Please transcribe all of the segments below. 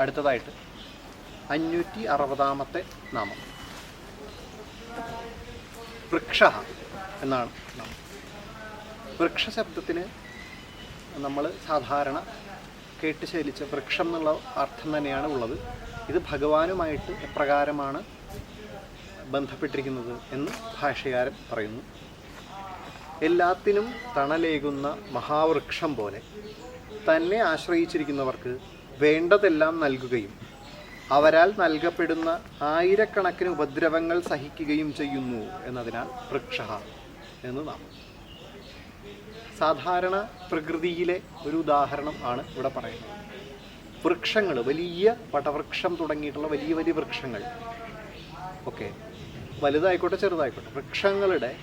അടുത്തതായിട്ട് അഞ്ഞൂറ്റി അറുപതാമത്തെ നാമം. വൃക്ഷ എന്നാണ് നാമം. വൃക്ഷ ശബ്ദത്തിന് നമ്മൾ സാധാരണ കേട്ട് ശീലിച്ച വൃക്ഷം എന്നുള്ള അർത്ഥം തന്നെയാണ് ഉള്ളത്. ഇത് ഭഗവാനുമായിട്ട് എപ്രകാരമാണ് ബന്ധപ്പെട്ടിരിക്കുന്നത് എന്ന് ഭാഷകാരൻ പറയുന്നു. എല്ലാത്തിനും തണലേകുന്ന മഹാവൃക്ഷം പോലെ തന്നെ ആശ്രയിച്ചിരിക്കുന്നവർക്ക് വേണ്ടതെല്ലാം നൽകുകയും അവരാൽ നൽകപ്പെടുന്ന ആയിരക്കണക്കിന് ഉപദ്രവങ്ങൾ സഹിക്കുകയും ചെയ്യുന്നു എന്നതിനാൽ വൃക്ഷ എന്ന് നാം സാധാരണ പ്രകൃതിയിലെ ഒരു ഉദാഹരണം ആണ് ഇവിടെ പറയുന്നത്. വൃക്ഷങ്ങൾ വലിയ വടവൃക്ഷം തുടങ്ങിയിട്ടുള്ള വലിയ വലിയ വൃക്ഷങ്ങൾ. ഓക്കെ. വലുതായിക്കോട്ടെ ചെറുതായിക്കോട്ടെ. വൃക്ഷങ്ങളുടെ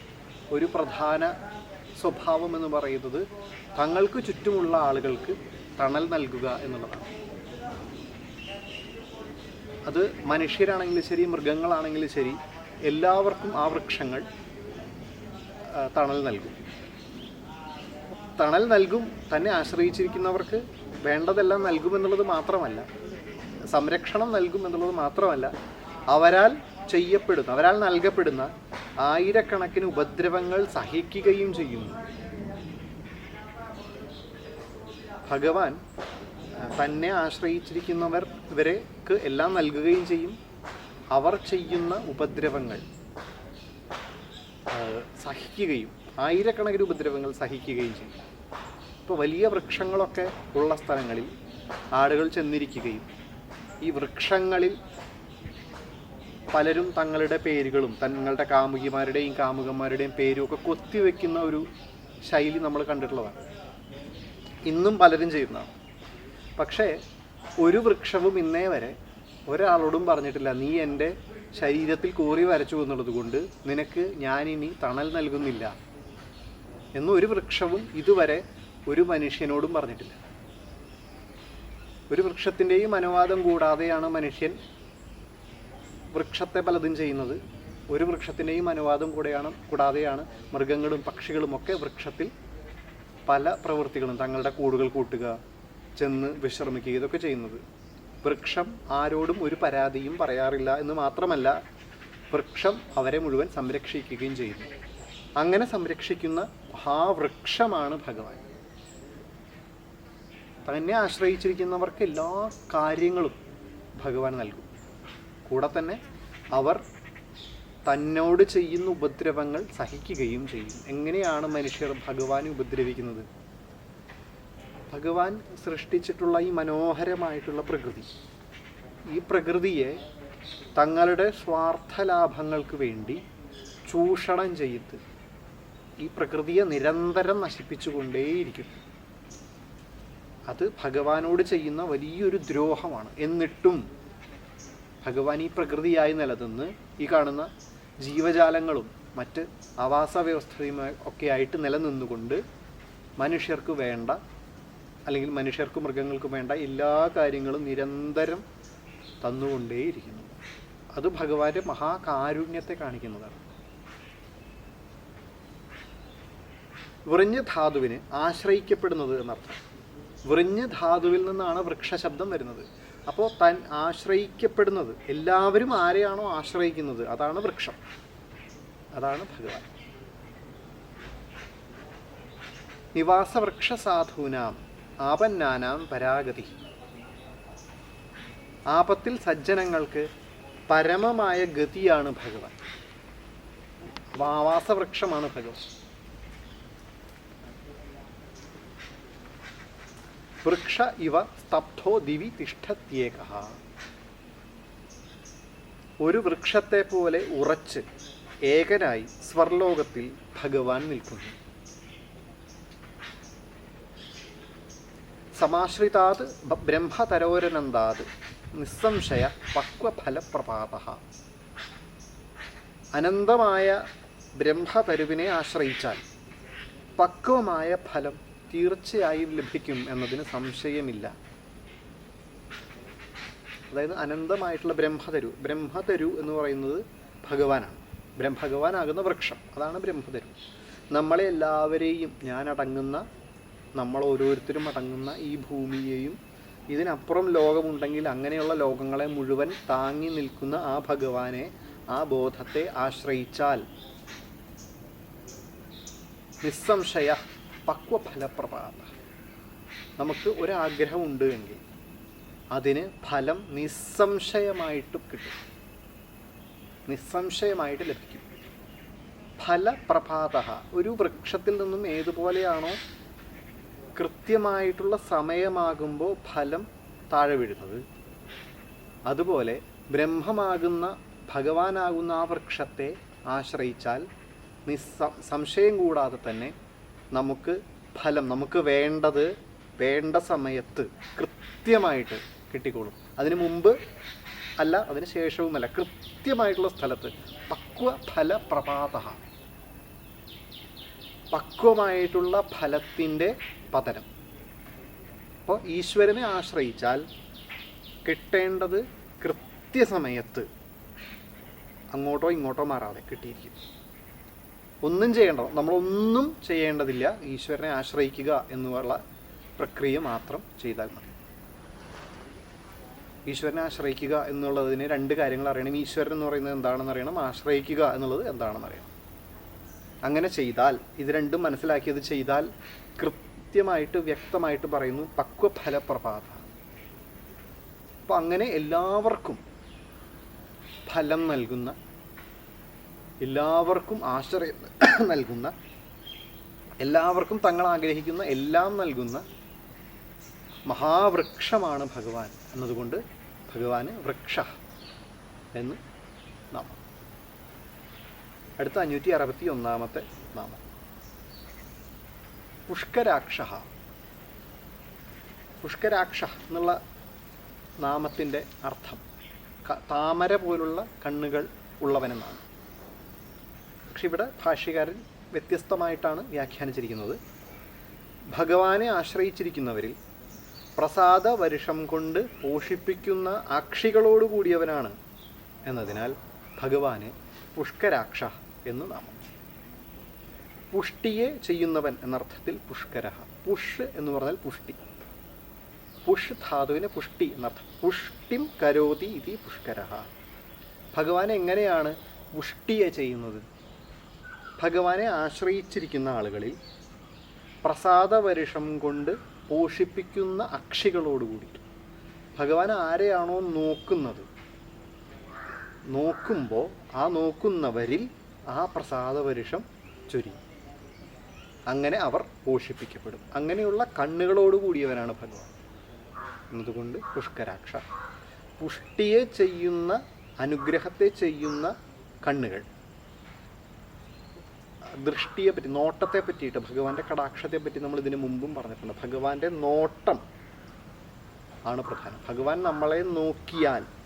ഒരു പ്രധാന സ്വഭാവം എന്ന് പറയുന്നത് തങ്ങൾക്ക് ചുറ്റുമുള്ള ആളുകൾക്ക് തണൽ നൽകുക എന്നുള്ളതാണ്. അത് മനുഷ്യരാണെങ്കിലും ശരി മൃഗങ്ങളാണെങ്കിലും ശരി എല്ലാവർക്കും ആ വൃക്ഷങ്ങൾ തണൽ നൽകും. തണൽ നൽകും തന്നെ ആശ്രയിച്ചിരിക്കുന്നവർക്ക് വേണ്ടതെല്ലാം നൽകുമെന്നുള്ളത് മാത്രമല്ല സംരക്ഷണം നൽകും എന്നുള്ളത് മാത്രമല്ല അവരാൽ ചെയ്യപ്പെടുന്ന അവരാൽ നൽകപ്പെടുന്ന ആയിരക്കണക്കിന് ഉപദ്രവങ്ങൾ സഹിക്കുകയും ചെയ്യുന്നു. ഭഗവാൻ തന്നെ ആശ്രയിച്ചിരിക്കുന്നവർ ഇവർക്ക് എല്ലാം നൽകുകയും ചെയ്യും. അവർ ചെയ്യുന്ന ഉപദ്രവങ്ങൾ സഹിക്കുകയും ആയിരക്കണക്കിന് ഉപദ്രവങ്ങൾ സഹിക്കുകയും ചെയ്യും. ഇപ്പോൾ വലിയ വൃക്ഷങ്ങളൊക്കെ ഉള്ള സ്ഥലങ്ങളിൽ ആടുകൾ ചെന്നിരിക്കുകയും ഈ വൃക്ഷങ്ങളിൽ പലരും തങ്ങളുടെ പേരുകളും തങ്ങളുടെ കാമുകിമാരുടെയും കാമുകന്മാരുടെയും പേരും ഒക്കെ കൊത്തിവെക്കുന്ന ഒരു ശൈലി നമ്മൾ കണ്ടിട്ടുള്ളതാണ്. ഇന്നും പലരും ചെയ്യുന്നതാണ്. പക്ഷേ ഒരു വൃക്ഷവും ഇന്നേ വരെ ഒരാളോടും പറഞ്ഞിട്ടില്ല. നീ എന്റെ ശരീരത്തിൽ കോറി വരച്ചു എന്നുള്ളത് കൊണ്ട് നിനക്ക് ഞാനിനി തണൽ നൽകുന്നില്ല എന്ന് ഒരു വൃക്ഷവും ഇതുവരെ ഒരു മനുഷ്യനോടും പറഞ്ഞിട്ടില്ല. ഒരു വൃക്ഷത്തിന്റെയും അനുവാദം കൂടാതെയാണ് മനുഷ്യൻ വൃക്ഷത്തെ പലതും ചെയ്യുന്നത്. ഒരു വൃക്ഷത്തിന്റെയും അനുവാദം കൂടെയാണ് കൂടാതെയാണ് മൃഗങ്ങളും പക്ഷികളും ഒക്കെ വൃക്ഷത്തിൽ പല പ്രവൃത്തികളും തങ്ങളുടെ കൂടുകൾ കൂട്ടുക ചെന്ന് വിശ്രമിക്കുക ഇതൊക്കെ ചെയ്യുന്നത്. വൃക്ഷം ആരോടും ഒരു പരാതിയും പറയാറില്ല എന്ന് മാത്രമല്ല വൃക്ഷം അവരെ മുഴുവൻ സംരക്ഷിക്കുകയും ചെയ്യുന്നു. അങ്ങനെ സംരക്ഷിക്കുന്ന മഹാവൃക്ഷമാണ് ഭഗവാൻ. തന്നെ ആശ്രയിച്ചിരിക്കുന്നവർക്ക് എല്ലാ കാര്യങ്ങളും ഭഗവാൻ നൽകും. കൂടെ തന്നെ അവർ തന്നോട് ചെയ്യുന്ന ഉപദ്രവങ്ങൾ സഹിക്കുകയും ചെയ്യും. എങ്ങനെയാണ് മനുഷ്യർ ഭഗവാനെ ഉപദ്രവിക്കുന്നത്? ഭഗവാൻ സൃഷ്ടിച്ചിട്ടുള്ള ഈ മനോഹരമായിട്ടുള്ള പ്രകൃതി. ഈ പ്രകൃതിയെ തങ്ങളുടെ സ്വാർത്ഥ ലാഭങ്ങൾക്ക് വേണ്ടി ചൂഷണം ചെയ്ത് ഈ പ്രകൃതിയെ നിരന്തരം നശിപ്പിച്ചുകൊണ്ടേയിരിക്കും. അത് ഭഗവാനോട് ചെയ്യുന്ന വലിയൊരു ദ്രോഹമാണ്. എന്നിട്ടും ഭഗവാൻ ഈ പ്രകൃതിയായി നിലനിന്ന് ഈ കാണുന്ന ജീവജാലങ്ങളും മറ്റ് ആവാസ വ്യവസ്ഥയുമായി ഒക്കെ ആയിട്ട് നിലനിന്നുകൊണ്ട് മനുഷ്യർക്ക് വേണ്ട അല്ലെങ്കിൽ മനുഷ്യർക്കും മൃഗങ്ങൾക്കും വേണ്ട എല്ലാ കാര്യങ്ങളും നിരന്തരം തന്നുകൊണ്ടേയിരിക്കുന്നു. അത് ഭഗവാന്റെ മഹാകാരുണ്യത്തെ കാണിക്കുന്നതാണ്. വൃഞ്ഞ ധാതുവിന് ആശ്രയിക്കപ്പെടുന്നത് എന്നർത്ഥം. വൃഞ്ഞ ധാതുവിൽ നിന്നാണ് വൃക്ഷശബ്ദം വരുന്നത്. അപ്പോൾ തൻ ആശ്രയിക്കപ്പെടുന്നത് എല്ലാവരും ആരെയാണോ ആശ്രയിക്കുന്നത്? അതാണ് വൃക്ഷം. അതാണ് ഭഗവാൻ. നിവാസവൃക്ഷ സാധൂനാം ആപന്നാനാം പരാഗതി. ആപത്തിൽ സജ്ജനങ്ങൾക്ക് പരമമായ ഗതിയാണ് ഭഗവാൻ. വാവാസവൃക്ഷമാണ് ഭഗവാൻ. വൃക്ഷ ഇവ സ്തബ്ധോ ദിവി തിഷ്ഠത്യേക. ഒരു വൃക്ഷത്തെ പോലെ ഉറച്ച് ഏകനായി സ്വർലോകത്തിൽ ഭഗവാൻ നിൽക്കുന്നു. സമാശ്രിതാത് ബ്രഹ്മതരോരനന്താത് നിസ്സംശയ പക്വഫലപ്രപാത. അനന്തമായ ബ്രഹ്മതരുവിനെ ആശ്രയിച്ചാൽ പക്വമായ ഫലം തീർച്ചയായും ലഭിക്കും എന്നതിന് സംശയമില്ല. അതായത് അനന്തമായിട്ടുള്ള ബ്രഹ്മതരു ബ്രഹ്മതരു എന്ന് പറയുന്നത് ഭഗവാനാണ്. ബ്രഹ്മ ഭഗവാനാകുന്ന വൃക്ഷം അതാണ് ബ്രഹ്മതരു. നമ്മളെ എല്ലാവരെയും ഞാൻ അടങ്ങുന്ന നമ്മൾ ഓരോരുത്തരും അടങ്ങുന്ന ഈ ഭൂമിയെയും ഇതിനപ്പുറം ലോകമുണ്ടെങ്കിൽ അങ്ങനെയുള്ള ലോകങ്ങളെ മുഴുവൻ താങ്ങി നിൽക്കുന്ന ആ ഭഗവാനെ ആ ബോധത്തെ ആശ്രയിച്ചാൽ നിസ്സംശയ പക്വഫലപ്രപാത. നമുക്ക് ഒരാഗ്രഹം ഉണ്ട് എങ്കിൽ അതിന് ഫലം നിസ്സംശയമായിട്ട് കിട്ടും. നിസ്സംശയമായിട്ട് ലഭിക്കും. ഫലപ്രഭാത ഒരു വൃക്ഷത്തിൽ നിന്നും ഏതുപോലെയാണോ കൃത്യമായിട്ടുള്ള സമയമാകുമ്പോൾ ഫലം താഴെ വീഴുന്നത്. അതുപോലെ ബ്രഹ്മമാകുന്ന ഭഗവാനാകുന്ന ആ വൃക്ഷത്തെ ആശ്രയിച്ചാൽ നിസ്സ സംശയം കൂടാതെ തന്നെ നമുക്ക് ഫലം നമുക്ക് വേണ്ടത് വേണ്ട സമയത്ത് കൃത്യമായിട്ട് കിട്ടിക്കോളും. അതിന് മുമ്പ് അല്ല അതിന് ശേഷവുമല്ല കൃത്യമായിട്ടുള്ള സ്ഥലത്ത് പക്വ ഫലപ്രപാത പക്വമായിട്ടുള്ള ഫലത്തിന്റെ പതനം. അപ്പോൾ ഈശ്വരനെ ആശ്രയിച്ചാൽ കിട്ടേണ്ടത് കൃത്യസമയത്ത് അങ്ങോട്ടോ ഇങ്ങോട്ടോ മാറാതെ കിട്ടിയിരിക്കും. ഒന്നും ചെയ്യേണ്ട നമ്മളൊന്നും ചെയ്യേണ്ടതില്ല. ഈശ്വരനെ ആശ്രയിക്കുക എന്നുള്ള പ്രക്രിയ മാത്രം ചെയ്താൽ മതി. ഈശ്വരനെ ആശ്രയിക്കുക എന്നുള്ളതിന് രണ്ട് കാര്യങ്ങൾ അറിയണം. ഈശ്വരൻ എന്ന് പറയുന്നത് എന്താണെന്ന് അറിയണം. ആശ്രയിക്കുക എന്നുള്ളത് എന്താണെന്ന് അറിയണം. അങ്ങനെ ചെയ്താൽ ഇത് രണ്ടും മനസ്സിലാക്കിയത് ചെയ്താൽ കൃത്യമായിട്ട് വ്യക്തമായിട്ട് പറയുന്നു പക്വഫലപ്രഭാത അപ്പം അങ്ങനെ എല്ലാവർക്കും ഫലം നൽകുന്ന എല്ലാവർക്കും ആശ്രയം നൽകുന്ന എല്ലാവർക്കും തങ്ങൾ ആഗ്രഹിക്കുന്ന എല്ലാം നൽകുന്ന മഹാവൃക്ഷമാണ് ഭഗവാൻ. എന്നതുകൊണ്ട് ഭഗവാന് വൃക്ഷ എന്ന് അടുത്ത അഞ്ഞൂറ്റി അറുപത്തി ഒന്നാമത്തെ നാമം. പുഷ്കരാക്ഷ പുഷ്കരാക്ഷ എന്നുള്ള നാമത്തിന്റെ അർത്ഥം താമര പോലുള്ള കണ്ണുകൾ ഉള്ളവനെന്നാണ്. പക്ഷെ ഇവിടെ ഭാഷ്യകാരൻ വ്യത്യസ്തമായിട്ടാണ് വ്യാഖ്യാനിച്ചിരിക്കുന്നത്. ഭഗവാനെ ആശ്രയിച്ചിരിക്കുന്നവരിൽ പ്രസാദ വരുഷം കൊണ്ട് പോഷിപ്പിക്കുന്ന അക്ഷികളോട് കൂടിയവനാണ് എന്നതിനാൽ ഭഗവാന് പുഷ്കരാക്ഷ എന്ന് നാമം പുഷ്ടിയെ ചെയ്യുന്നവൻ എന്നർത്ഥത്തിൽ പുഷ്കര പുഷ് എന്ന് പറഞ്ഞാൽ പുഷ്ടി. പുഷ് ധാതുവിന് പുഷ്ടി എന്നർത്ഥം. പുഷ്ടിം കരോതി ഇതി പുഷ്കര ഭഗവാൻ എങ്ങനെയാണ് പുഷ്ടിയെ ചെയ്യുന്നത്? ഭഗവാനെ ആശ്രയിച്ചിരിക്കുന്ന ആളുകളിൽ പ്രസാദവരുഷം കൊണ്ട് പോഷിപ്പിക്കുന്ന അക്ഷികളോടുകൂടി ഭഗവാൻ ആരെയാണോ നോക്കുന്നത്? നോക്കുമ്പോൾ ആ നോക്കുന്നവരിൽ ആ പ്രസാദപരുഷം ചൊരിയും അങ്ങനെ അവർ പോഷിപ്പിക്കപ്പെടും. അങ്ങനെയുള്ള കണ്ണുകളോട് കൂടിയവനാണ് ഭഗവാൻ. എന്നതുകൊണ്ട് പുഷ്കരാക്ഷ. പുഷ്ടിയെ ചെയ്യുന്ന അനുഗ്രഹത്തെ ചെയ്യുന്ന കണ്ണുകൾ. ദൃഷ്ടിയെ പറ്റി നോട്ടത്തെ പറ്റിയിട്ട് ഭഗവാന്റെ കടാക്ഷത്തെ പറ്റി നമ്മൾ ഇതിനു മുമ്പും പറഞ്ഞിട്ടുണ്ട്. ഭഗവാന്റെ നോട്ടം ആണ് പ്രധാനം. ഭഗവാൻ നമ്മളെ നോക്കിയാൽ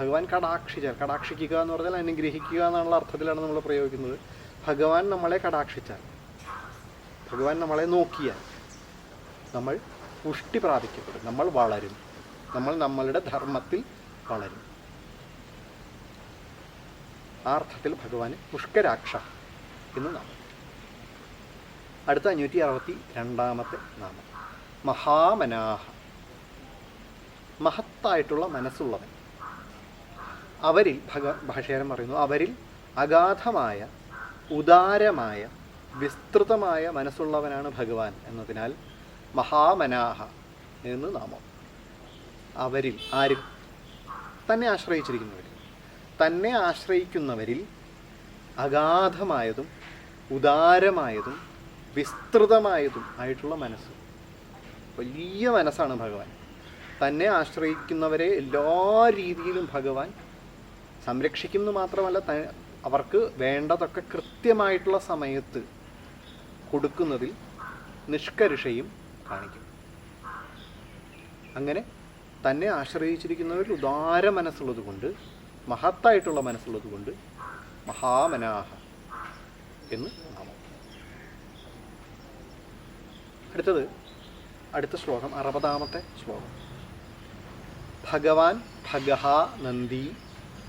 ഭഗവാൻ കടാക്ഷിച്ചാൽ കടാക്ഷിക്കുക എന്ന് പറഞ്ഞാൽ അനുഗ്രഹിക്കുക എന്നുള്ള അർത്ഥത്തിലാണ് നമ്മൾ പ്രയോഗിക്കുന്നത്. ഭഗവാൻ നമ്മളെ കടാക്ഷിച്ചാൽ ഭഗവാൻ നമ്മളെ നോക്കിയാൽ നമ്മൾ പുഷ്ടി പ്രാപിക്കപ്പെടും നമ്മൾ വളരും നമ്മൾ നമ്മളുടെ ധർമ്മത്തിൽ വളരും. ആ അർത്ഥത്തിൽ ഭഗവാന് പുഷ്കരാക്ഷ എന്ന് നാമം. അടുത്ത അഞ്ഞൂറ്റി അറുപത്തി രണ്ടാമത്തെ നാമം. മഹാമനാഹ. മഹത്തായിട്ടുള്ള മനസ്സുള്ളവൻ. അവരിൽ ഭഗ ഭാഷകാരൻ പറയുന്നു അവരിൽ അഗാധമായ ഉദാരമായ വിസ്തൃതമായ മനസ്സുള്ളവനാണ് ഭഗവാൻ എന്നതിനാൽ മഹാമനാഹ എന്ന് നാമം. അവരിൽ ആരും തന്നെ ആശ്രയിച്ചിരിക്കുന്നവരിൽ തന്നെ ആശ്രയിക്കുന്നവരിൽ അഗാധമായതും ഉദാരമായതും വിസ്തൃതമായതും ആയിട്ടുള്ള മനസ്സ്. വലിയ മനസ്സാണ് ഭഗവാൻ. തന്നെ ആശ്രയിക്കുന്നവരെ എല്ലാ രീതിയിലും ഭഗവാൻ സംരക്ഷിക്കുന്നു മാത്രമല്ല അവർക്ക് വേണ്ടതൊക്കെ കൃത്യമായിട്ടുള്ള സമയത്ത് കൊടുക്കുന്നതിൽ നിഷ്കരുഷയും കാണിക്കും. അങ്ങനെ തന്നെ ആശ്രയിച്ചിരിക്കുന്നവരിൽ ഉദാര മനസ്സുള്ളത് കൊണ്ട് മഹത്തായിട്ടുള്ള മനസ്സുള്ളത് കൊണ്ട് മഹാമനാഹ എന്ന് നാമം. അടുത്തത് അടുത്ത ശ്ലോകം അറുപതാമത്തെ ശ്ലോകം. ഭഗവാൻ ഭഗഹ നന്ദി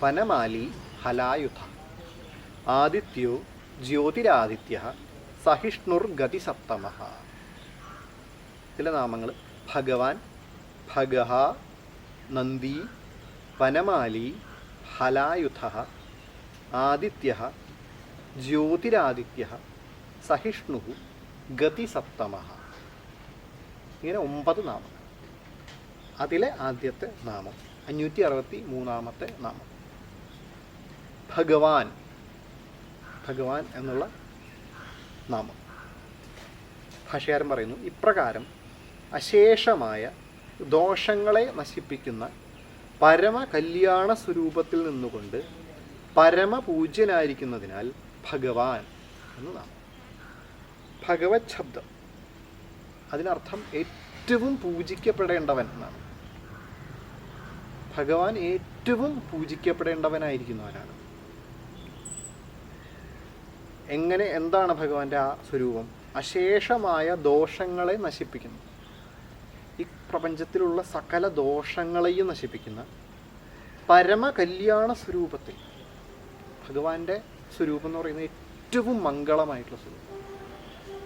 വനമാലി ഹലായുധ. ആദിത്യോ ജ്യോതിരാദിത്യ സഹിഷ്ണുർ ഗതിസപ്തമ. ചില നാമങ്ങൾ ഭഗവാൻ ഭഗഹ നന്ദി വനമാലി ഹലായുധ ആദിത്യ ജ്യോതിരാദിത്യ സഹിഷ്ണു ഗതിസപ്തമ. ഇങ്ങനെ ഒമ്പത് നാമം അതിലെ ആദ്യത്തെ നാമം അഞ്ഞൂറ്റി അറുപത്തി മൂന്നാമത്തെ നാമം. ഭഗവാൻ. ഭഗവാൻ എന്നുള്ള നാമം. ഭാഷകാരൻ പറയുന്നു ഇപ്രകാരം അശേഷമായ ദോഷങ്ങളെ നശിപ്പിക്കുന്ന പരമ കല്യാണ സ്വരൂപത്തിൽ നിന്നുകൊണ്ട് പരമപൂജ്യനായിരിക്കുന്നതിനാൽ ഭഗവാൻ എന്ന് നാമം. ഭഗവത് ശബ്ദം. അതിനർത്ഥം ഏറ്റവും പൂജിക്കപ്പെടേണ്ടവൻ എന്നാണ്. ഭഗവാൻ ഏറ്റവും പൂജിക്കപ്പെടേണ്ടവനായിരിക്കുന്നവനാണ്. എങ്ങനെ എന്താണ് ഭഗവാന്റെ ആ സ്വരൂപം? അശേഷമായ ദോഷങ്ങളെ നശിപ്പിക്കുന്നു. ഈ പ്രപഞ്ചത്തിലുള്ള സകല ദോഷങ്ങളെയും നശിപ്പിക്കുന്ന പരമ കല്യാണ സ്വരൂപത്തിൽ ഭഗവാന്റെ സ്വരൂപം എന്ന് പറയുന്നത് ഏറ്റവും മംഗളമായിട്ടുള്ള സ്വരൂപം.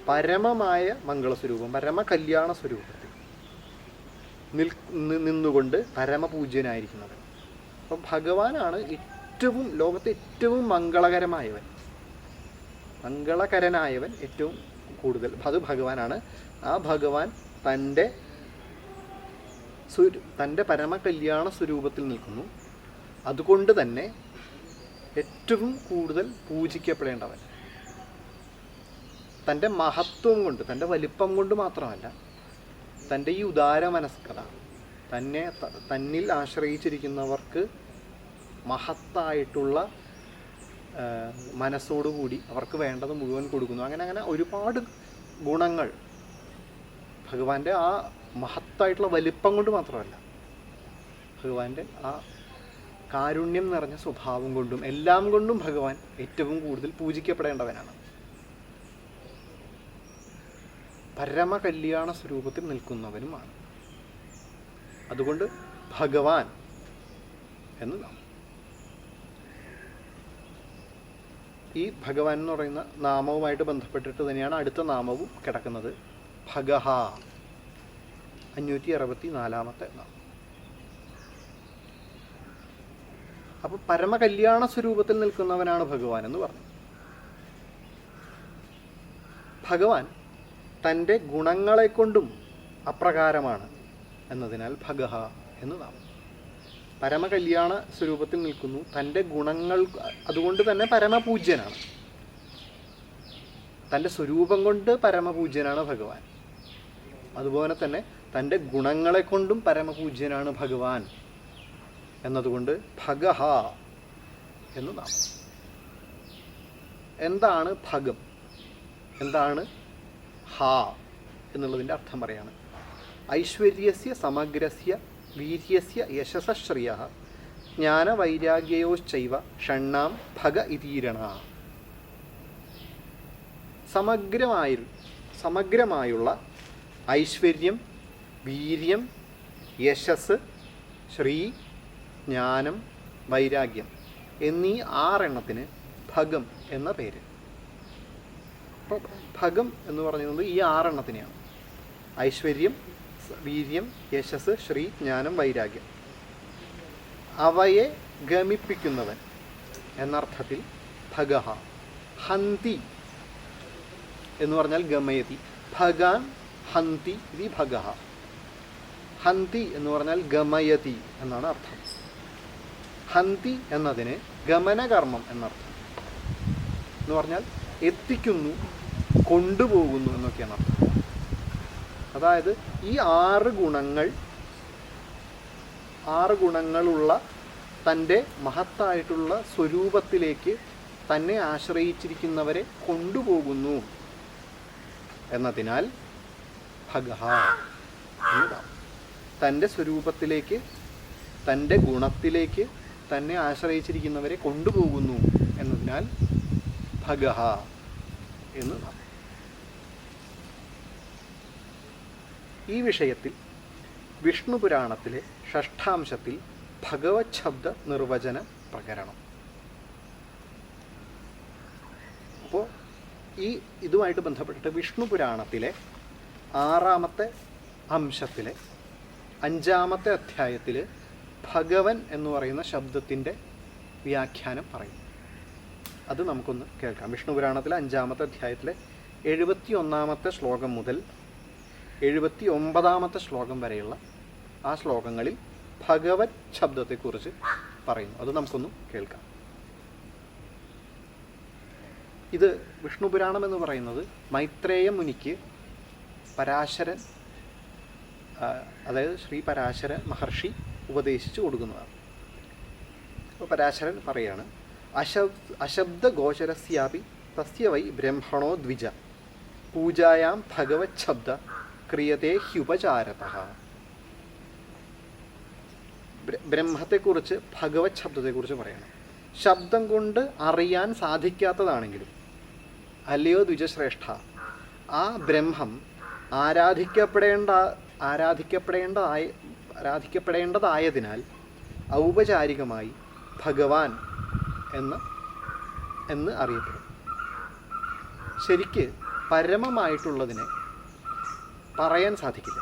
പരമമായ മംഗളസ്വരൂപം പരമ കല്യാണ സ്വരൂപത്തിൽ നിൽ നിന്നുകൊണ്ട് പരമപൂജ്യനായിരിക്കുന്നത് അപ്പം ഭഗവാനാണ് ഏറ്റവും ലോകത്തെ ഏറ്റവും മംഗളകരമായവൻ. മംഗളകരനായവൻ ഏറ്റവും കൂടുതൽ. അത് ഭഗവാനാണ്. ആ ഭഗവാൻ തന്റെ സ്വരു തന്റെ പരമകല്യാണ സ്വരൂപത്തിൽ നിൽക്കുന്നു. അതുകൊണ്ട് തന്നെ ഏറ്റവും കൂടുതൽ പൂജിക്കപ്പെടേണ്ടവൻ. തന്റെ മഹത്വം കൊണ്ട് തന്റെ വലിപ്പം കൊണ്ട് മാത്രമല്ല തന്റെ ഈ ഉദാര മനസ്കത തന്നെ തന്നിൽ ആശ്രയിച്ചിരിക്കുന്നവർക്ക് മഹത്തായിട്ടുള്ള മനസ്സോടുകൂടി അവർക്ക് വേണ്ടത് മുഴുവൻ കൊടുക്കുന്നു. അങ്ങനെ അങ്ങനെ ഒരുപാട് ഗുണങ്ങൾ ഭഗവാന്റെ ആ മഹത്തായിട്ടുള്ള വലിപ്പം കൊണ്ട് മാത്രമല്ല ഭഗവാന്റെ ആ കാരുണ്യം നിറഞ്ഞ സ്വഭാവം കൊണ്ടും എല്ലാം കൊണ്ടും ഭഗവാൻ ഏറ്റവും കൂടുതൽ പൂജിക്കപ്പെടേണ്ടവനാണ്. പരമ കല്യാണ സ്വരൂപത്തിൽ നിൽക്കുന്നവനുമാണ്. അതുകൊണ്ട് ഭഗവാൻ എന്ന് നാം ഈ ഭഗവാൻ എന്ന് പറയുന്ന നാമവുമായിട്ട് ബന്ധപ്പെട്ടിട്ട് തന്നെയാണ് അടുത്ത നാമവും കിടക്കുന്നത് ഭഗഹ. അഞ്ഞൂറ്റി അറുപത്തി നാലാമത്തെ നാമം. അപ്പോൾ പരമകല്യാണ സ്വരൂപത്തിൽ നിൽക്കുന്നവനാണ് ഭഗവാൻ എന്ന് പറഞ്ഞു. ഭഗവാൻ തന്റെ ഗുണങ്ങളെ കൊണ്ടും അപ്രകാരമാണ് എന്നതിനാൽ ഭഗഹ എന്ന് നാമം. പരമകല്യാണ സ്വരൂപത്തിൽ നിൽക്കുന്നു. തന്റെ ഗുണങ്ങൾ അതുകൊണ്ട് തന്നെ പരമപൂജ്യനാണ്. തന്റെ സ്വരൂപം കൊണ്ട് പരമപൂജ്യനാണ് ഭഗവാൻ. അതുപോലെ തന്നെ തന്റെ ഗുണങ്ങളെ കൊണ്ടും പരമപൂജ്യനാണ് ഭഗവാൻ എന്നതുകൊണ്ട് ഭഗഹ എന്ന് നാം എന്താണ് ഭഗം? എന്താണ് ഹ എന്നുള്ളതിന്റെ അർത്ഥം പറയാണ്. ഐശ്വര്യസ്യ സമഗ്രസ്യ വീര്യസ്യ യശസശ്രിയ ജ്ഞാനവൈരാഗ്യയോശ്ചൈവ ഷണ്ണാം ഭഗ ഇതീരണ സമഗ്രമായി സമഗ്രമായുള്ള ഐശ്വര്യം വീര്യം യശസ് ശ്രീ ജ്ഞാനം വൈരാഗ്യം എന്നീ ആറെണ്ണത്തിന് ഭഗം എന്ന പേര്. അപ്പോൾ ഭഗം എന്ന് പറയുന്നത് ഈ ആറെണ്ണത്തിനെയാണ്. ഐശ്വര്യം വീര്യം യശസ് ശ്രീ ജ്ഞാനം വൈരാഗ്യം. അവയെ ഗമിപ്പിക്കുന്നവൻ എന്നർത്ഥത്തിൽ ഭഗഹ ഹന്തി എന്ന് പറഞ്ഞാൽ ഗമയതി. ഭഗാൻ ഹന്തി ഇതി ഭഗഹ. ഹന്തി എന്ന് പറഞ്ഞാൽ ഗമയതി എന്നാണ് അർത്ഥം. ഹന്തി എന്നതിന് ഗമനകർമ്മം എന്നർത്ഥം. എന്ന് പറഞ്ഞാൽ എത്തിക്കുന്നു കൊണ്ടുപോകുന്നു എന്നൊക്കെയാണ് അർത്ഥം. അതായത് ഈ ആറ് ഗുണങ്ങൾ ആറ് ഗുണങ്ങളുള്ള തന്റെ മഹത്തായിട്ടുള്ള സ്വരൂപത്തിലേക്ക് തന്നെ ആശ്രയിച്ചിരിക്കുന്നവരെ കൊണ്ടുപോകുന്നു. എന്നതിനാൽ എന്നതാണ് തന്റെ സ്വരൂപത്തിലേക്ക് തന്റെ ഗുണത്തിലേക്ക് തന്നെ ആശ്രയിച്ചിരിക്കുന്നവരെ കൊണ്ടുപോകുന്നു. എന്നതിനാൽ ഭഗഹ എന്ന് ഈ വിഷയത്തിൽ വിഷ്ണു പുരാണത്തിലെ ഷഷ്ഠാംശത്തിൽ ഭഗവത് ശബ്ദ നിർവചന പ്രകരണം. അപ്പോൾ ഈ ഇതുമായിട്ട് ബന്ധപ്പെട്ടിട്ട് വിഷ്ണു പുരാണത്തിലെ ആറാമത്തെ അംശത്തിലെ അഞ്ചാമത്തെ അധ്യായത്തിൽ ഭഗവൻ എന്ന് പറയുന്ന ശബ്ദത്തിന്റെ വ്യാഖ്യാനം പറയും. അത് നമുക്കൊന്ന് കേൾക്കാം. വിഷ്ണു പുരാണത്തിലെ അഞ്ചാമത്തെ അധ്യായത്തിലെ എഴുപത്തി ഒന്നാമത്തെ ശ്ലോകം മുതൽ എഴുപത്തി ഒമ്പതാമത്തെ ശ്ലോകം വരെയുള്ള ആ ശ്ലോകങ്ങളിൽ ഭഗവത് ശബ്ദത്തെക്കുറിച്ച് പറയുന്നു. അത് നമുക്കൊന്ന് കേൾക്കാം. ഇത് വിഷ്ണു പുരാണം എന്ന് പറയുന്നത് മൈത്രേയ മുനിക്ക് പരാശരൻ അതായത് ശ്രീ പരാശരൻ മഹർഷി ഉപദേശിച്ചു കൊടുക്കുന്നതാണ്. അപ്പോൾ പരാശരൻ പറയാണ് അശബ് അശബ്ദ ഗോചരസ്യാപി തസ്യ വൈ ബ്രഹ്മണോ ദ്വിജ. പൂജായാം ഭഗവത് ശബ്ദ ക്രിയത്തെ ഹ്യുപചാരത. ബ്ര- ബ്രഹ്മത്തെക്കുറിച്ച് ഭഗവത് ശബ്ദത്തെക്കുറിച്ച് പറയണം. ശബ്ദം കൊണ്ട് അറിയാൻ സാധിക്കാത്തതാണെങ്കിലും അല്ലയോ ദ്വിജശ്രേഷ്ഠ ആ ബ്രഹ്മം ആരാധിക്കപ്പെടേണ്ട ആരാധിക്കപ്പെടേണ്ടതായ ആരാധിക്കപ്പെടേണ്ടതായതിനാൽ ഔപചാരികമായി ഭഗവാൻ എന്ന് എന്ന് അറിയപ്പെടും. ശരിക്ക് പരമമായിട്ടുള്ളതിനെ പറയാൻ സാധിക്കില്ല.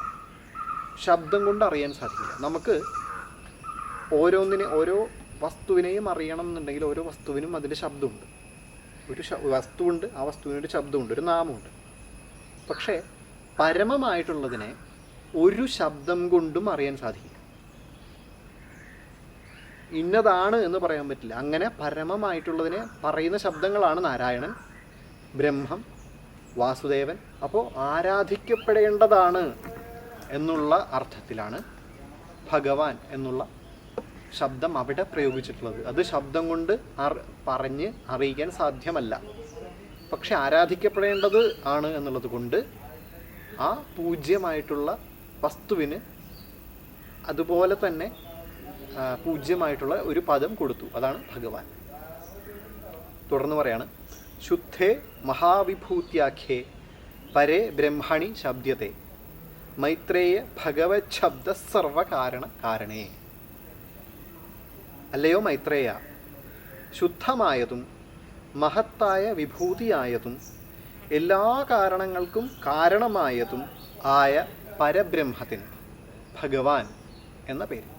ശബ്ദം കൊണ്ട് അറിയാൻ സാധിക്കില്ല. നമുക്ക് ഓരോന്നിനെ ഓരോ വസ്തുവിനെയും അറിയണം എന്നുണ്ടെങ്കിൽ ഓരോ വസ്തുവിനും അതിന്റെ ശബ്ദമുണ്ട്. ഒരു വസ്തുവുണ്ട് ആ വസ്തുവിനൊരു ശബ്ദമുണ്ട് ഒരു നാമമുണ്ട്. പക്ഷേ പരമമായിട്ടുള്ളതിനെ ഒരു ശബ്ദം കൊണ്ടും അറിയാൻ സാധിക്കില്ല. ഇന്നതാണ് എന്ന് പറയാൻ പറ്റില്ല. അങ്ങനെ പരമമായിട്ടുള്ളതിനെ പറയുന്ന ശബ്ദങ്ങളാണ് നാരായണൻ ബ്രഹ്മം വാസുദേവൻ. അപ്പോൾ ആരാധിക്കപ്പെടേണ്ടതാണ് എന്നുള്ള അർത്ഥത്തിലാണ് ഭഗവാൻ എന്നുള്ള ശബ്ദം അവിടെ പ്രയോഗിച്ചിട്ടുള്ളത്. അത് ശബ്ദം കൊണ്ട് പറഞ്ഞ് അറിയിക്കാൻ സാധ്യമല്ല. പക്ഷെ ആരാധിക്കപ്പെടേണ്ടത് ആണ് എന്നുള്ളത് കൊണ്ട് ആ പൂജ്യമായിട്ടുള്ള വസ്തുവിന് അതുപോലെ തന്നെ പൂജ്യമായിട്ടുള്ള ഒരു പദം കൊടുത്തു. അതാണ് ഭഗവാൻ. തുടർന്ന് പറയാണ് ശുദ്ധേ മഹാവിഭൂത്യാഖ്യേ പരേ ബ്രഹ്മണി ശബ്ദത്തെ മൈത്രേയ ഭഗവത് ശബ്ദ സർവകാരണ കാരണേ അല്ലയോ മൈത്രേയ ശുദ്ധമായതും മഹത്തായ വിഭൂതിയായതും എല്ലാ കാരണങ്ങൾക്കും കാരണമായതും ആയ പരബ്രഹ്മത്തിന് ഭഗവാൻ എന്ന പേര്.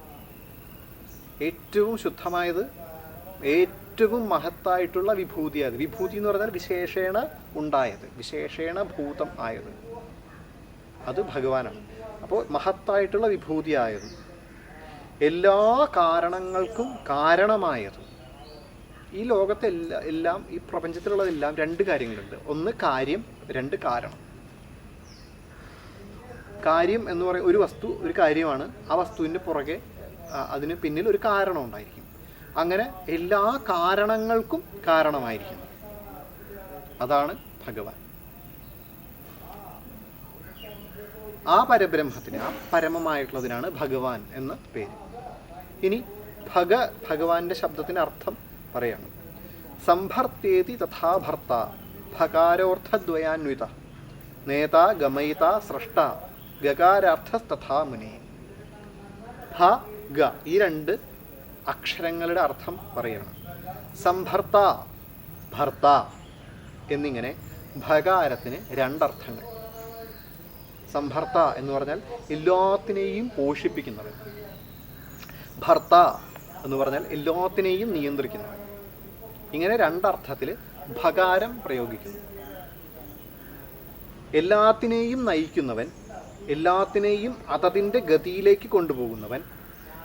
ഏറ്റവും ശുദ്ധമായത് ഏറ്റവും മഹത്തായിട്ടുള്ള വിഭൂതിയായത് വിഭൂതി എന്ന് പറഞ്ഞാൽ വിശേഷേണ ഉണ്ടായത്. വിശേഷേണ ഭൂതം ആയത്. അത് ഭഗവാനാണ്. അപ്പോൾ മഹത്തായിട്ടുള്ള വിഭൂതിയായത് എല്ലാ കാരണങ്ങൾക്കും കാരണമായത്. ഈ ലോകത്തെ എല്ലാം ഈ പ്രപഞ്ചത്തിലുള്ളതെല്ലാം രണ്ട് കാര്യങ്ങളുണ്ട്. ഒന്ന് കാര്യം രണ്ട് കാരണം. കാര്യം എന്ന് പറയുന്ന ഒരു വസ്തു ഒരു കാര്യമാണ്. ആ വസ്തുവിന്റെ പുറകെ അതിന് പിന്നിൽ ഒരു കാരണം ഉണ്ടായിരിക്കും. അങ്ങനെ എല്ലാ കാരണങ്ങൾക്കും കാരണമായിരിക്കും അതാണ് ഭഗവാൻ. ആ പരബ്രഹ്മത്തിന് ആ പരമമായിട്ടുള്ളതിനാണ് ഭഗവാൻ എന്ന പേര്. ഇനി ഭഗ ഭഗവാന്റെ ശബ്ദത്തിന് അർത്ഥം പറയാണ്. സംഭർത്തേതി തഥാ ഭർത്ത ഭകാരോർത്ഥദ്വയാന്വിത നേത ഗമയിത സ്രഷ്ട ഗകാരാർത്ഥസ്തഥാ മുനി. ഭ ഗ ഈ രണ്ട് അക്ഷരങ്ങളുടെ അർത്ഥം പറയണം. സംഭർത്ത ഭർത്ത എന്നിങ്ങനെ ഭകാരത്തിന് രണ്ടർത്ഥങ്ങൾ. സംഭർത്ത എന്ന് പറഞ്ഞാൽ എല്ലാത്തിനെയും പോഷിപ്പിക്കുന്നത് ഭർത്ത എന്ന് പറഞ്ഞാൽ എല്ലാത്തിനെയും നിയന്ത്രിക്കുന്നത് ഇങ്ങനെ രണ്ടർത്ഥത്തിൽ ഭകാരം പ്രയോഗിക്കുന്നു. എല്ലാത്തിനെയും നയിക്കുന്നവൻ എല്ലാത്തിനെയും അതതിന്റെ ഗതിയിലേക്ക് കൊണ്ടുപോകുന്നവൻ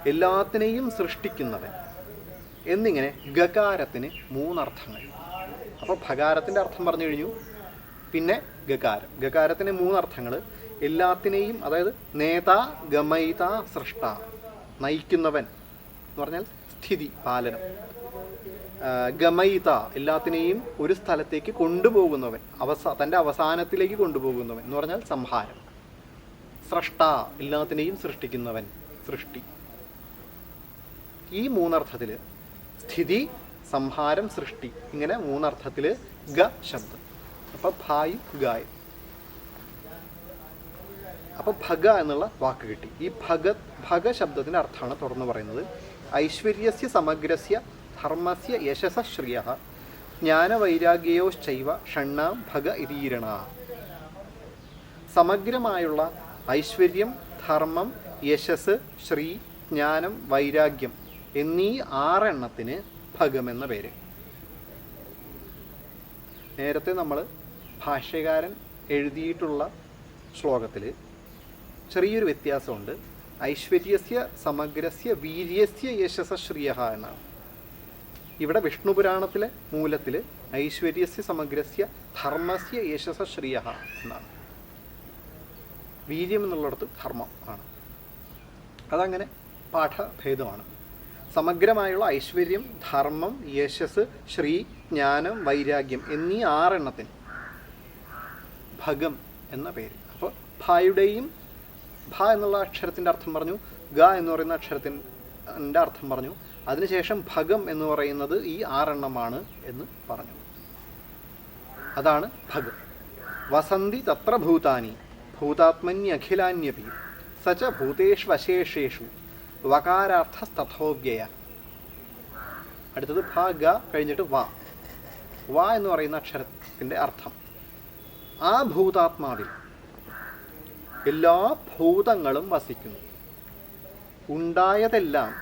എല്ലാത്തിനെയും സൃഷ്ടിക്കുന്നവൻ. എന്നിങ്ങനെ ഗകാരത്തിന് മൂന്നർത്ഥങ്ങൾ. അപ്പോൾ ഭകാരത്തിന്റെ അർത്ഥം പറഞ്ഞു കഴിഞ്ഞു. പിന്നെ ഗകാരം. ഗകാരത്തിന് മൂന്നർത്ഥങ്ങൾ. എല്ലാത്തിനെയും അതായത് നേത ഗമയിത സൃഷ്ട നയിക്കുന്നവൻ എന്ന് പറഞ്ഞാൽ സ്ഥിതി പാലനം. ഗമയിത എല്ലാത്തിനെയും ഒരു സ്ഥലത്തേക്ക് കൊണ്ടുപോകുന്നവൻ. അവസാ തന്റെ അവസാനത്തിലേക്ക് കൊണ്ടുപോകുന്നവൻ എന്ന് പറഞ്ഞാൽ സംഹാരം. സ്രഷ്ട എല്ലാത്തിനെയും സൃഷ്ടിക്കുന്നവൻ. സൃഷ്ടി. ഈ മൂന്നർത്ഥത്തിൽ സ്ഥിതി സംഹാരം സൃഷ്ടി. ഇങ്ങനെ മൂന്നർത്ഥത്തിൽ ഗ ശബ്ദം. അപ്പൊ ഭായും ഗായും. അപ്പൊ ഭഗ എന്നുള്ള വാക്ക് കിട്ടി. ഈ ഭഗ ഭഗ ശബ്ദത്തിന്റെ അർത്ഥമാണ് തുറന്നു പറയുന്നത്. ഐശ്വര്യസ്യ സമഗ്രസ്യ ധർമ്മസ്യ യശസ ശ്രിയ ജ്ഞാനവൈരാഗ്യോശ്ചൈവ ഷണ്ണാം ഭഗ ഇതീരണ സമഗ്രമായുള്ള ഐശ്വര്യം ധർമ്മം യശസ് ശ്രീ ജ്ഞാനം വൈരാഗ്യം എന്നീ ആറെണ്ണത്തിന് ഭഗം എന്ന പേര്. നേരത്തെ നമ്മൾ ഭാഷ്യകാരൻ എഴുതിയിട്ടുള്ള ശ്ലോകത്തിൽ ചെറിയൊരു വ്യത്യാസമുണ്ട്. ഐശ്വര്യസ്യ സമഗ്രസ്യ വീര്യസ്യ യശസ ശ്രിയ എന്നാണ്. ഇവിടെ വിഷ്ണു പുരാണത്തിലെ മൂലത്തിൽ ഐശ്വര്യസ്യ സമഗ്രസ്യ ധർമ്മസ്യ യശസ ശ്രിയ എന്നാണ്. വീര്യം എന്നുള്ളിടത്ത് ധർമ്മം ആണ്. അതങ്ങനെ പാഠഭേദമാണ്. സമഗ്രമായുള്ള ഐശ്വര്യം ധർമ്മം യശസ് ശ്രീ ജ്ഞാനം വൈരാഗ്യം എന്നീ ആറെണ്ണത്തിന് ഭഗം എന്ന പേര്. അപ്പോൾ ഭായുടെയും ഭ എന്നുള്ള അക്ഷരത്തിന്റെ അർത്ഥം പറഞ്ഞു ഗ എന്ന് പറയുന്ന അക്ഷരത്തിന്റെ അർത്ഥം പറഞ്ഞു. അതിനുശേഷം ഭഗം എന്ന് പറയുന്നത് ഈ ആറെണ്ണമാണ് എന്ന് പറഞ്ഞു. അതാണ് ഭഗം. വസന്തി തത്ര ഭൂതാനി ഭൂതാത്മന്യഖിലാന്യപി സച്ച ഭൂതേഷ്വശേഷേഷു വകാരാർത്ഥസ്തഥോവ്യയ. അടുത്തത് ഭാഗ കഴിഞ്ഞിട്ട് വാ. വ എന്ന് പറയുന്ന അക്ഷരത്തിന്റെ അർത്ഥം. ആ ഭൂതാത്മാവിൽ എല്ലാ ഭൂതങ്ങളും വസിക്കുന്നു. ഉണ്ടായതെല്ലാം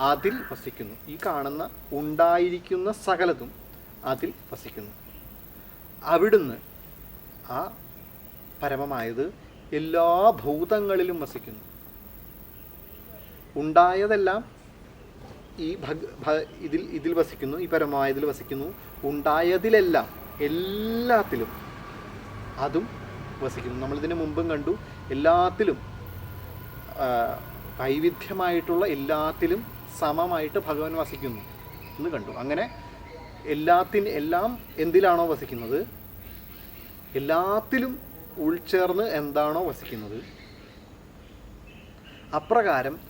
അതിൽ വസിക്കുന്നു. ഈ കാണുന്ന ഉണ്ടായിരിക്കുന്ന സകലതും അതിൽ വസിക്കുന്നു. അവിടുന്ന് ആ പരമമായത് എല്ലാ ഭൂതങ്ങളിലും വസിക്കുന്നു. ഉണ്ടായതെല്ലാം ഈ ഭഗ് ഇതിൽ ഇതിൽ വസിക്കുന്നു ഈ പരമായതിൽ വസിക്കുന്നു. ഉണ്ടായതിലെല്ലാം എല്ലാത്തിലും അതും വസിക്കുന്നു. നമ്മളിതിനു മുമ്പും കണ്ടു. എല്ലാത്തിലും വൈവിധ്യമായിട്ടുള്ള എല്ലാത്തിലും സമമായിട്ട് ഭഗവാൻ വസിക്കുന്നു എന്ന് കണ്ടു. അങ്ങനെ എല്ലാത്തിന് എല്ലാം എന്തിലാണോ വസിക്കുന്നത്? എല്ലാത്തിലും ഉൾച്ചേർന്ന് എന്താണോ വസിക്കുന്നത്? അപ്രകാരം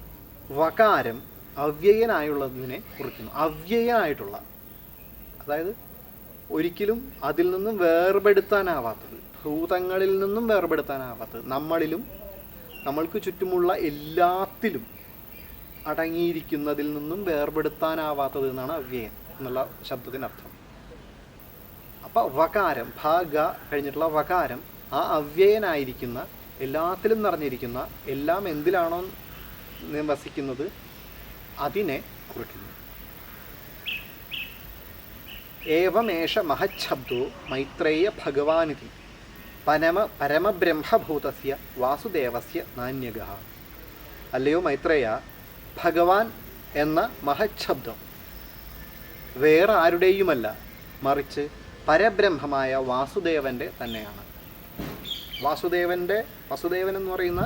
വകാരം അവ്യയനായുള്ളതിനെ കുറിക്കുന്നു. അവ്യയനായിട്ടുള്ള അതായത് ഒരിക്കലും അതിൽ നിന്നും വേർപെടുത്താനാവാത്തത് ഭൂതങ്ങളിൽ നിന്നും വേർപെടുത്താനാവാത്തത് നമ്മളിലും നമ്മൾക്ക് ചുറ്റുമുള്ള എല്ലാത്തിലും അടങ്ങിയിരിക്കുന്നതിൽ നിന്നും വേർപെടുത്താനാവാത്തത് എന്നാണ് അവ്യയൻ എന്നുള്ള ശബ്ദത്തിനർത്ഥം. അപ്പോൾ വകാരം ഭാഗ കഴിഞ്ഞിട്ടുള്ള വകാരം ആ അവ്യയനായിരിക്കുന്ന എല്ലാത്തിലും നിറഞ്ഞിരിക്കുന്ന എല്ലാം എന്തിലാണോ വസിക്കുന്നത് അതിനെ കുറിക്കുന്നു. ഏവമേഷ മഹച്ഛബ്ദോ മൈത്രേയ ഭഗവാനിതി പരമ പരമബ്രഹ്മഭൂതസ്യ വാസുദേവസ്യ നാന്യക അല്ലയോ മൈത്രേയ ഭഗവാൻ എന്ന മഹച്ഛബ്ദം വേറെ ആരുടെയുമല്ല മറിച്ച് പരബ്രഹ്മമായ വാസുദേവന്റെ തന്നെയാണ്. വാസുദേവന്റെ വാസുദേവൻ എന്ന് പറയുന്ന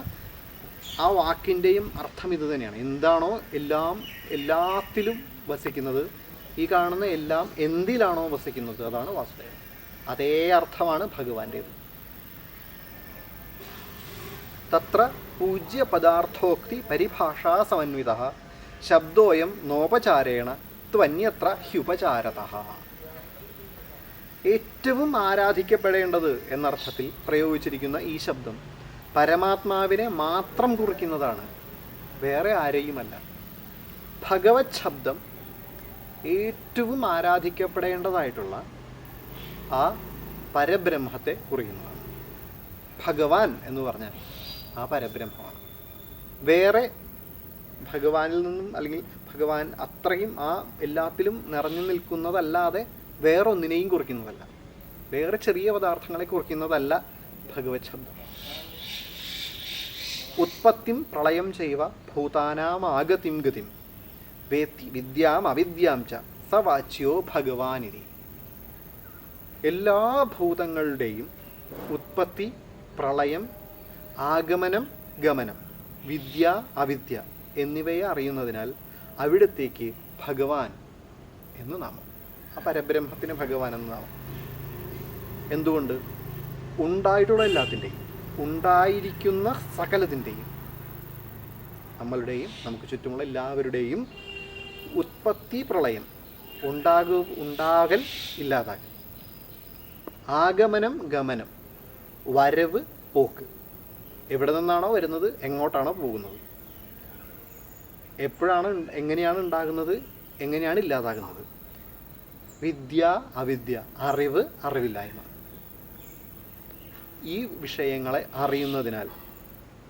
ആ വാക്കിന്റെയും അർത്ഥം ഇത് തന്നെയാണ്. എന്താണോ എല്ലാം എല്ലാത്തിലും വസിക്കുന്നത് ഈ കാണുന്ന എല്ലാം എന്തിലാണോ വസിക്കുന്നത് അതാണ് വാസുദേവൻ. അതേ അർത്ഥമാണ് ഭഗവാന്റേത്. തത്ര പൂജ്യ പദാർത്ഥോക്തി പരിഭാഷാ സമന്വിത ശബ്ദോയം നോപചാരേണ ത്വന്യത്ര ഹ്യുപചാരത. ഏറ്റവും ആരാധിക്കപ്പെടേണ്ടത് എന്നർത്ഥത്തിൽ പ്രയോഗിച്ചിരിക്കുന്ന ഈ ശബ്ദം പരമാത്മാവിനെ മാത്രം കുറിക്കുന്നതാണ്. വേറെ ആരെയുമല്ല. ഭഗവത് ശബ്ദം ഏറ്റവും ആരാധിക്കപ്പെടേണ്ടതായിട്ടുള്ള ആ പരബ്രഹ്മത്തെ കുറിക്കുന്നതാണ്. ഭഗവാൻ എന്ന് പറഞ്ഞാൽ ആ പരബ്രഹ്മമാണ്. വേറെ ഭഗവാനിൽ നിന്നും അല്ലെങ്കിൽ ഭഗവാൻ അത്രയും ആ എല്ലാത്തിലും നിറഞ്ഞു നിൽക്കുന്നതല്ലാതെ വേറൊന്നിനെയും കുറിക്കുന്നതല്ല. വേറെ ചെറിയ പദാർത്ഥങ്ങളെ കുറിക്കുന്നതല്ല ഭഗവത് ശബ്ദം. ഉത്പത്തിം പ്രളയം ചെയ്വ ഭൂതാനാമാഗതിം ഗതിം. വേത്തി വിദ്യാം അവിദ്യാം ച സവാച്യോ ഭഗവാനിരി എല്ലാ ഭൂതങ്ങളുടെയും ഉത്പത്തി പ്രളയം ആഗമനം ഗമനം വിദ്യ അവിദ്യ എന്നിവയെ അറിയുന്നതിനാൽ അവിടത്തേക്ക് ഭഗവാൻ എന്ന് നാമം. ആ പരബ്രഹ്മത്തിന് ഭഗവാൻ എന്ന് നാമം. എന്തുകൊണ്ട്? ഉണ്ടായിട്ടുള്ള എല്ലാത്തിന്റെയും. ഉണ്ടായിരിക്കുന്ന സകലത്തിന്റെയും നമ്മളുടെയും നമുക്ക് ചുറ്റുമുള്ള എല്ലാവരുടെയും ഉത്പത്തി പ്രളയം ഉണ്ടാകു ഉണ്ടാകൽ ഇല്ലാതാകൽ. ആഗമനം ഗമനം വരവ് പോക്ക്. എവിടെ നിന്നാണോ വരുന്നത് എങ്ങോട്ടാണോ പോകുന്നത്. എപ്പോഴാണ് എങ്ങനെയാണ് ഉണ്ടാകുന്നത് എങ്ങനെയാണ് ഇല്ലാതാകുന്നത്? വിദ്യ അവിദ്യ അറിവ് അറിവില്ലായ്മ. ഈ വിഷയങ്ങളെ അറിയുന്നതിനാൽ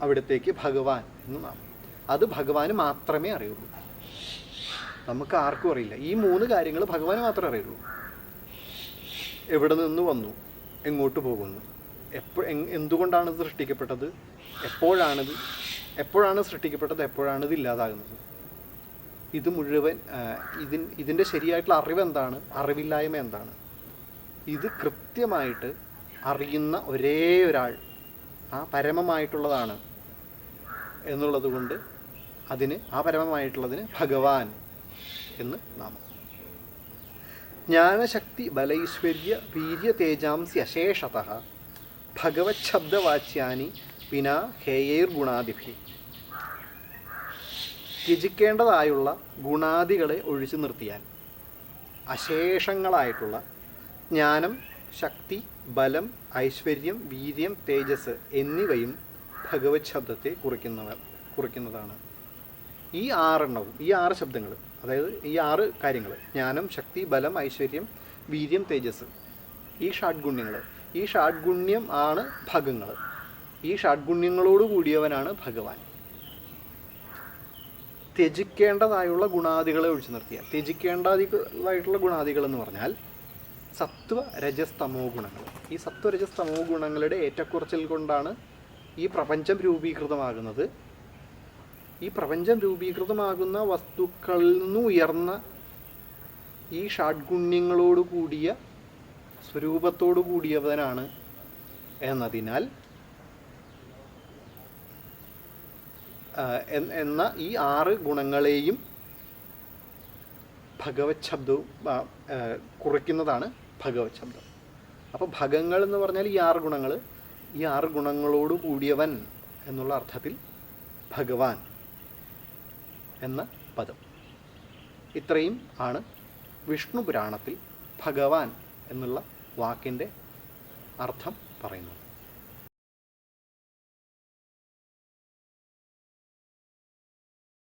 അവിടത്തേക്ക് ഭഗവാൻ എന്ന് നാം അത് ഭഗവാന് മാത്രമേ അറിയുള്ളൂ. നമുക്ക് ആർക്കും അറിയില്ല. ഈ മൂന്ന് കാര്യങ്ങൾ ഭഗവാന് മാത്രമേ അറിയുള്ളൂ. എവിടെ നിന്ന് വന്നു? എങ്ങോട്ട് പോകുന്നു? എപ്പോൾ എന്തുകൊണ്ടാണ് സൃഷ്ടിക്കപ്പെട്ടത്? എപ്പോഴാണിത്? എപ്പോഴാണ് സൃഷ്ടിക്കപ്പെട്ടത്? എപ്പോഴാണ് ഇല്ലാതാകുന്നത്? ഇത് മുഴുവൻ ഇതിൻ ഇതിന്റെ ശരിയായിട്ടുള്ള അറിവ് എന്താണ്? അറിവില്ലായ്മ എന്താണ്? ഇത് കൃത്യമായിട്ട് അറിയുന്ന ഒരേ ഒരാൾ ആ പരമമായിട്ടുള്ളതാണ് എന്നുള്ളത് കൊണ്ട് അതിന് ആ പരമമായിട്ടുള്ളതിന് ഭഗവാൻ എന്ന് നാമം. ജ്ഞാനശക്തി ബലൈശ്വര്യ വീര്യ തേജാംസി അശേഷത ഭഗവത് ശബ്ദവാച്യാനി വിനാ ഹേയൈർ ഗുണാദിഭി ത്യജിക്കേണ്ടതായുള്ള ഗുണാദികളെ ഒഴിച്ചു നിർത്തിയാൽ അശേഷങ്ങളായിട്ടുള്ള ജ്ഞാനം ശക്തി ബലം ഐശ്വര്യം വീര്യം തേജസ് എന്നിവയും ഭഗവത് ശബ്ദത്തെ കുറിക്കുന്നവർ കുറിക്കുന്നതാണ്. ഈ ആറെണ്ണവും ഈ ആറ് ശബ്ദങ്ങൾ അതായത് ഈ ആറ് കാര്യങ്ങൾ ജ്ഞാനം ശക്തി ബലം ഐശ്വര്യം വീര്യം തേജസ് ഈ ഷാഡ്ഗുണ്യങ്ങൾ. ഈ ഷാഡ്ഗുണ്യം ആണ് ഭഗങ്ങൾ. ഈ ഷാഡ്ഗുണ്യങ്ങളോട് കൂടിയവനാണ് ഭഗവാൻ. ത്യജിക്കേണ്ടതായുള്ള ഗുണാദികളെ ഒഴിച്ചു നിർത്തിയാൽ ത്യജിക്കേണ്ടതായിട്ടുള്ള ഗുണാദികൾ എന്ന് പറഞ്ഞാൽ സത്വ രജസ്തമോ ഗുണങ്ങൾ. ഈ സത്വ രജസ് തമോ ഗുണങ്ങളുടെ ഏറ്റക്കുറച്ചിൽ കൊണ്ടാണ് ഈ പ്രപഞ്ചം രൂപീകൃതമാകുന്നത്. ഈ പ്രപഞ്ചം രൂപീകൃതമാകുന്ന വസ്തുക്കളിൽ നിന്ന് ഉയർന്ന ഈ ഷാഡ്ഗുണ്യങ്ങളോട് കൂടിയ സ്വരൂപത്തോടു കൂടിയവനാണ് എന്നതിനാൽ എന്ന ഈ ആറ് ഗുണങ്ങളെയും ഭഗവത് ശബ്ദവും കുറിക്കുന്നതാണ് ഭഗവത് ശബ്ദം അപ്പോൾ ഭഗങ്ങൾ എന്ന് പറഞ്ഞാൽ ഈ ആറ് ഗുണങ്ങൾ ഈ ആറ് ഗുണങ്ങളോട് കൂടിയവൻ എന്നുള്ള അർത്ഥത്തിൽ ഭഗവാൻ എന്ന പദം. ഇത്രയും ആണ് വിഷ്ണു പുരാണത്തിൽ ഭഗവാൻ എന്നുള്ള വാക്കിന്റെ അർത്ഥം പറയുന്നത്.